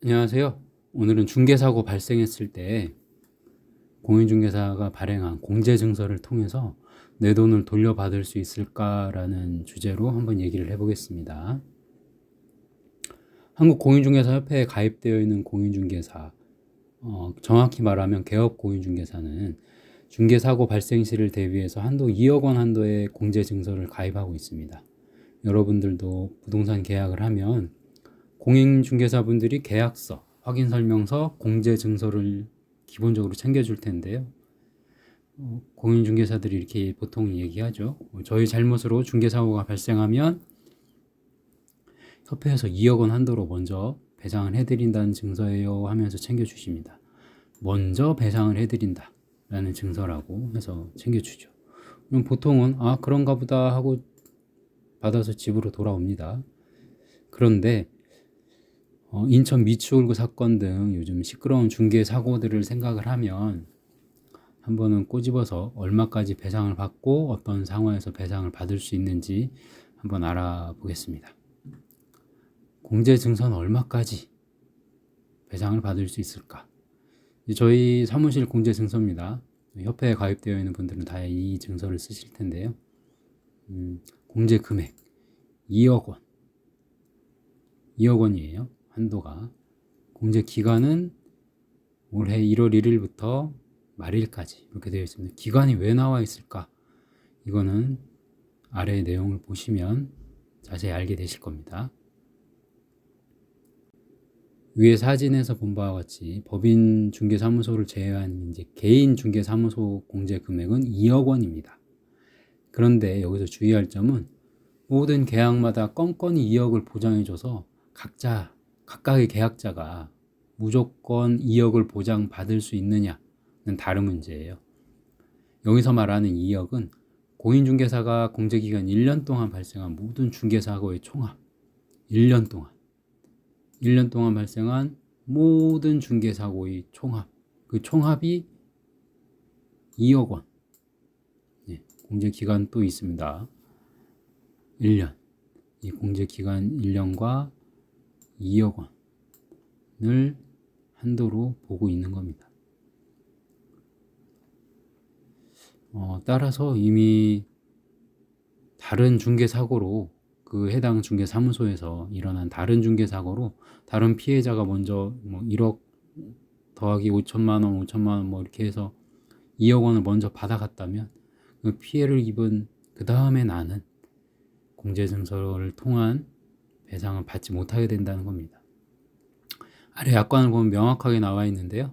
안녕하세요. 오늘은 중개사고 발생했을 때 공인중개사가 발행한 공제증서를 통해서 내 돈을 돌려받을 수 있을까라는 주제로 한번 얘기를 해보겠습니다. 한국공인중개사협회에 가입되어 있는 공인중개사, 어, 정확히 말하면 개업 공인중개사는 중개사고 발생 시를 대비해서 한도 2억 원 한도의 공제증서를 가입하고 있습니다. 여러분들도 부동산 계약을 하면 공인중개사분들이 계약서, 확인설명서, 공제증서를 기본적으로 챙겨줄 텐데요. 어, 공인중개사들이 이렇게 보통 얘기하죠. 어, 저희 잘못으로 중개사고가 발생하면 협회에서 2억 원 한도로 먼저 배상을 해드린다는 증서예요 하면서 챙겨주십니다. 먼저 배상을 해드린다 라는 증서라고 해서 챙겨주죠. 그럼 보통은 아 그런가 보다 하고 받아서 집으로 돌아옵니다. 그런데 어, 인천 미추홀구 사건 등 요즘 시끄러운 중개 사고들을 생각을 하면 한 번은 꼬집어서 얼마까지 배상을 받고 어떤 상황에서 배상을 받을 수 있는지 한번 알아보겠습니다. 공제 증서는 얼마까지 배상을 받을 수 있을까? 저희 사무실 공제 증서입니다. 협회에 가입되어 있는 분들은 다 이 증서를 쓰실 텐데요. 음, 공제 금액 2억 원. 2억 원이에요. 한도가. 공제 기간은 올해 1월 1일부터 말일까지 이렇게 되어 있습니다. 기간이 왜 나와 있을까? 이거는 아래 내용을 보시면 자세히 알게 되실 겁니다. 위에 사진에서 본 바와 같이 법인 중개사무소를 제외한 이제 개인 중개사무소 공제 금액은 2억 원입니다. 그런데 여기서 주의할 점은 모든 계약마다 건건이 2억을 보장해줘서 각자 각각의 계약자가 무조건 2억을 보장받을 수 있느냐는 다른 문제예요. 여기서 말하는 2억은 공인중개사가 공제기간 1년 동안 발생한 모든 중개사고의 총합. 1년 동안. 1년 동안 발생한 모든 중개사고의 총합. 그 총합이 2억 원. 예, 공제기간 또 있습니다. 1년. 이 공제기간 1년과 2억 원을 한도로 보고 있는 겁니다. 어, 따라서 이미 다른 중개 사고로 그 해당 중개 사무소에서 일어난 다른 중개 사고로 다른 피해자가 먼저 뭐 1억 더하기 5천만 원, 5천만 원 뭐 이렇게 해서 2억 원을 먼저 받아갔다면 그 피해를 입은 그 다음에 나는 공제증서를 통한 배상을 받지 못하게 된다는 겁니다. 아래 약관을 보면 명확하게 나와 있는데요.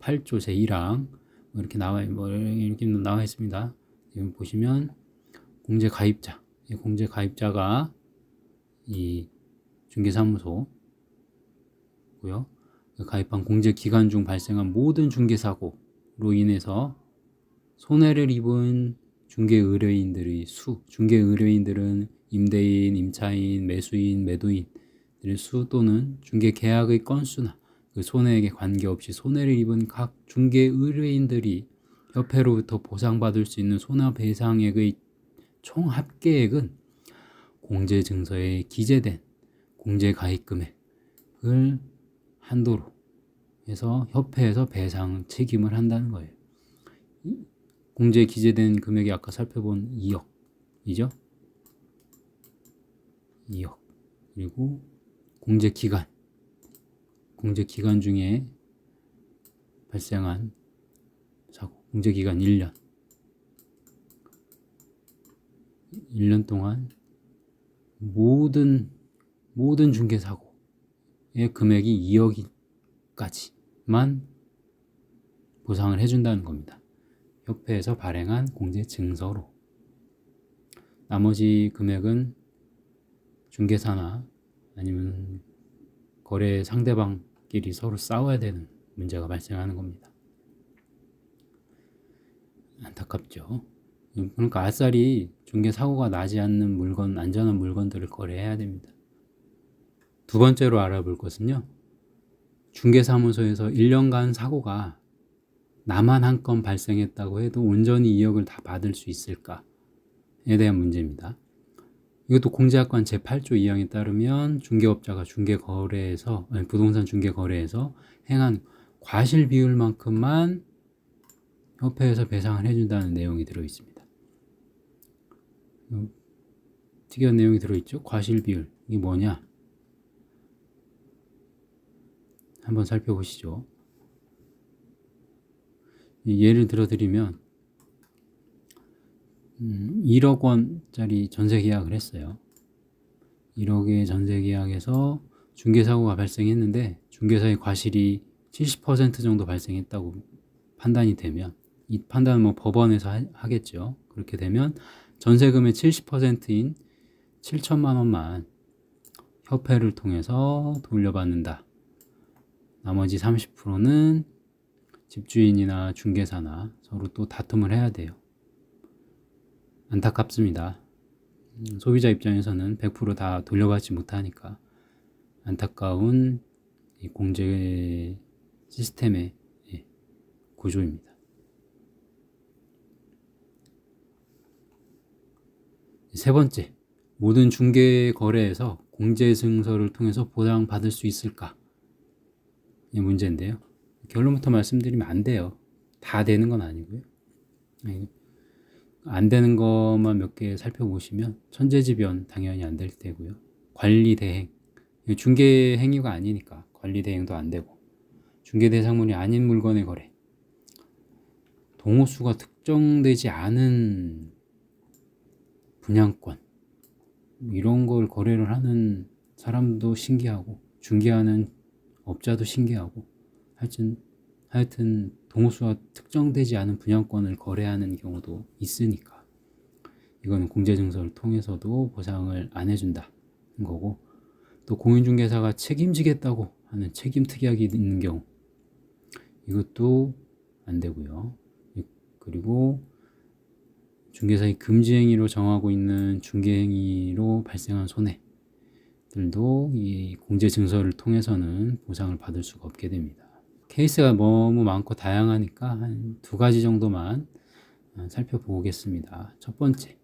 8조 제1항 뭐 이렇게 나와 뭐 이렇게 나와 있습니다. 지금 보시면 공제 가입자, 공제 가입자가 이 중개사무소고요. 가입한 공제 기간 중 발생한 모든 중개 사고로 인해서 손해를 입은 중개 의뢰인들의 수, 중개 의뢰인들은 임대인, 임차인, 매수인, 매도인들의 수 또는 중개 계약의 건수나 그 손해에게 관계없이 손해를 입은 각 중개 의뢰인들이 협회로부터 보상받을 수 있는 손해배상액의 총 합계액은 공제 증서에 기재된 공제 가입 금액을 한도로 해서 협회에서 배상 책임을 한다는 거예요. 공제에 기재된 금액이 아까 살펴본 2억이죠. 2억. 그리고 공제 기간. 공제 기간 중에 발생한 사고. 공제 기간 1년. 1년 동안 모든 모든 중개 사고의 금액이 2억까지만 보상을 해준다는 겁니다. 협회에서 발행한 공제 증서로 나머지 금액은 중개사나 아니면 거래 상대방끼리 서로 싸워야 되는 문제가 발생하는 겁니다. 안타깝죠. 그러니까 아싸리 중개 사고가 나지 않는 물건, 안전한 물건들을 거래해야 됩니다. 두 번째로 알아볼 것은요. 중개사무소에서 1년간 사고가 나만 한 건 발생했다고 해도 온전히 2억을 다 받을 수 있을까에 대한 문제입니다. 이것도 공제학관 제8조 2항에 따르면 중개업자가 중개거래에서 아니, 부동산 중개거래에서 행한 과실 비율만큼만 협회에서 배상을 해준다는 내용이 들어 있습니다. 음, 특이한 내용이 들어 있죠. 과실 비율 이게 뭐냐? 한번 살펴보시죠. 예를 들어 드리면 음, 1억 원짜리 전세 계약을 했어요. 1억의 전세 계약에서 중개사고가 발생했는데 중개사의 과실이 70% 정도 발생했다고 판단이 되면 이 판단은 뭐 법원에서 하, 겠죠 그렇게 되면 전세금의 70%인 7천만 원만 협회를 통해서 돌려받는다. 나머지 30%는 집주인이나 중개사나 서로 또 다툼을 해야 돼요. 안타깝습니다. 음, 소비자 입장에서는 100%다 돌려받지 못하니까 안타까운 공제 시스템의 예, 구조입니다. 세 번째, 모든 중개 거래에서 공제 증서를 통해서 보상받을 수 있을까? 이 문제인데요. 결론부터 말씀드리면 안 돼요. 다 되는 건 아니고요. 예, 안 되는 것만 몇 개 살펴보시면 천재지변 당연히 안 될 테고요. 관리 대행. 중개 행위가 아니니까 관리 대행도 안 되고 중개 대상물이 아닌 물건의 거래. 동호수가 특정되지 않은 분양권. 이런 걸 거래를 하는 사람도 신기하고 중개하는 업자도 신기하고 하여튼 하여튼 동호수가 특정되지 않은 분양권을 거래하는 경우도 있으니까 이거는 공제증서를 통해서도 보상을 안 해준다는 거고 또 공인중개사가 책임지겠다고 하는 책임 특약이 있는 경우 이것도 안 되고요. 그리고 중개사의 금지행위로 정하고 있는 중개행위로 발생한 손해들도 이 공제증서를 통해서는 보상을 받을 수가 없게 됩니다. 케이스가 너무 많고 다양하니까 한 두 가지 정도만 어, 살펴보겠습니다. 첫 번째,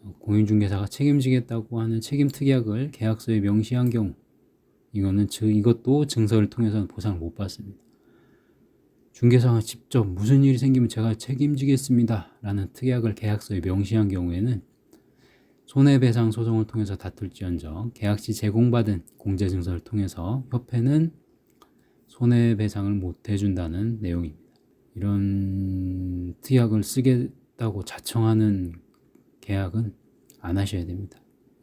어, 공인중개사가 책임지겠다고 하는 책임 특약을 계약서에 명시한 경우, 이거는 즉 이것도 증서를 통해서는 보상을 못 받습니다. 중개사가 직접 무슨 일이 생기면 제가 책임지겠습니다. 라는 특약을 계약서에 명시한 경우에는 손해배상 소송을 통해서 다툴지언정 계약 시 제공받은 공제증서를 통해서 협회는 손해배상을 못 해준다는 내용입니다. 이런 특약을 쓰겠다고 자청하는 계약은 안 하셔야 됩니다.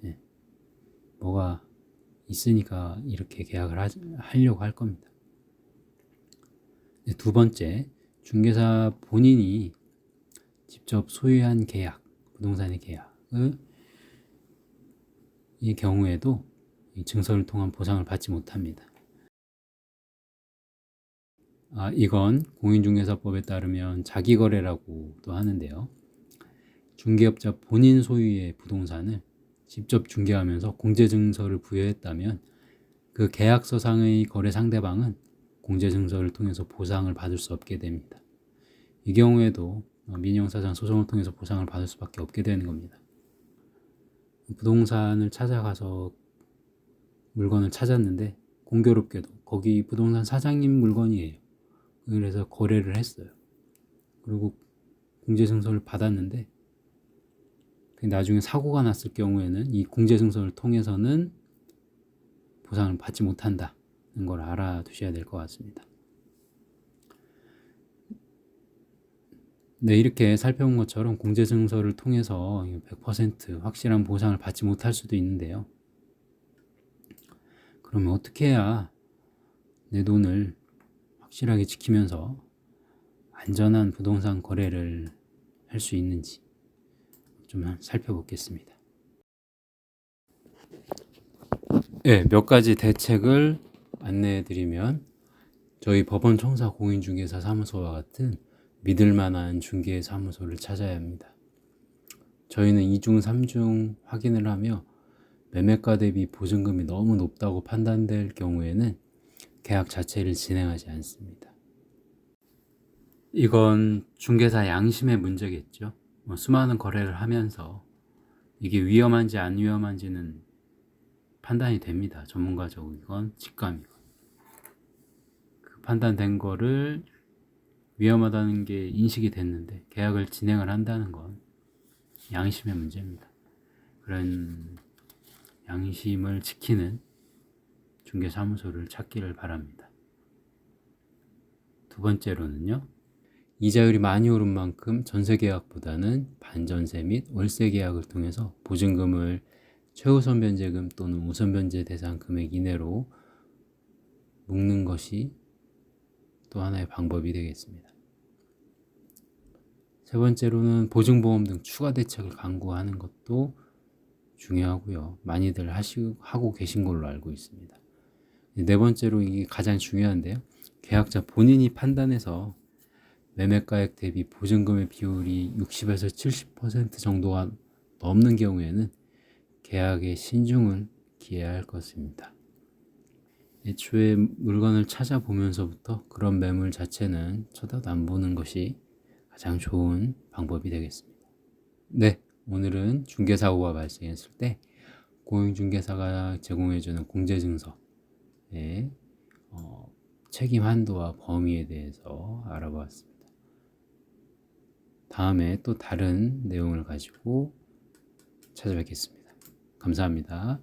예. 뭐가 있으니까 이렇게 계약을 하, 하려고 할 겁니다. 네, 두 번째, 중개사 본인이 직접 소유한 계약, 부동산의 계약을 이 경우에도 이 증서를 통한 보상을 받지 못합니다. 아, 이건 공인중개사법에 따르면 자기거래라고도 하는데요. 중개업자 본인 소유의 부동산을 직접 중개하면서 공제증서를 부여했다면 그 계약서상의 거래 상대방은 공제증서를 통해서 보상을 받을 수 없게 됩니다. 이 경우에도 민영사상 소송을 통해서 보상을 받을 수밖에 없게 되는 겁니다. 부동산을 찾아가서 물건을 찾았는데 공교롭게도 거기 부동산 사장님 물건이에요. 그래서 거래를 했어요. 그리고 공제증서를 받았는데 나중에 사고가 났을 경우에는 이 공제증서를 통해서는 보상을 받지 못한다는 걸 알아두셔야 될 것 같습니다. 네, 이렇게 살펴본 것처럼 공제증서를 통해서 100% 확실한 보상을 받지 못할 수도 있는데요. 그러면 어떻게 해야 내 돈을 확실하게 지키면서 안전한 부동산 거래를 할 수 있는지 좀 살펴보겠습니다. 네, 몇 가지 대책을 안내해 드리면 저희 법원 청사 공인중개사 사무소와 같은 믿을 만한 중개 사무소를 찾아야 합니다. 저희는 2중, 3중 확인을 하며 매매가 대비 보증금이 너무 높다고 판단될 경우에는 계약 자체를 진행하지 않습니다. 이건 중개사 양심의 문제겠죠. 뭐 수많은 거래를 하면서 이게 위험한지 안 위험한지는 판단이 됩니다. 전문가적이건 직감이건. 그 판단된 거를 위험하다는 게 인식이 됐는데 계약을 진행을 한다는 건 양심의 문제입니다. 그런 양심을 지키는 중개사무소를 찾기를 바랍니다. 두 번째로는요. 이자율이 많이 오른 만큼 전세 계약보다는 반전세 및 월세 계약을 통해서 보증금을 최우선 변제금 또는 우선 변제 대상 금액 이내로 묶는 것이 또 하나의 방법이 되겠습니다. 세 번째로는 보증보험 등 추가 대책을 강구하는 것도 중요하고요. 많이들 하시, 하고 계신 걸로 알고 있습니다. 네 번째로 이게 가장 중요한데요. 계약자 본인이 판단해서 매매가액 대비 보증금의 비율이 60에서 70% 정도가 넘는 경우에는 계약에 신중을 기해야 할 것입니다. 애초에 물건을 찾아보면서부터 그런 매물 자체는 쳐다도 안 보는 것이 가장 좋은 방법이 되겠습니다. 네, 오늘은 중개사고가 발생했을 때 공인중개사가 제공해주는 공제증서 의 어, 책임 한도와 범위에 대해서 알아보았습니다. 다음에 또 다른 내용을 가지고 찾아뵙겠습니다. 감사합니다.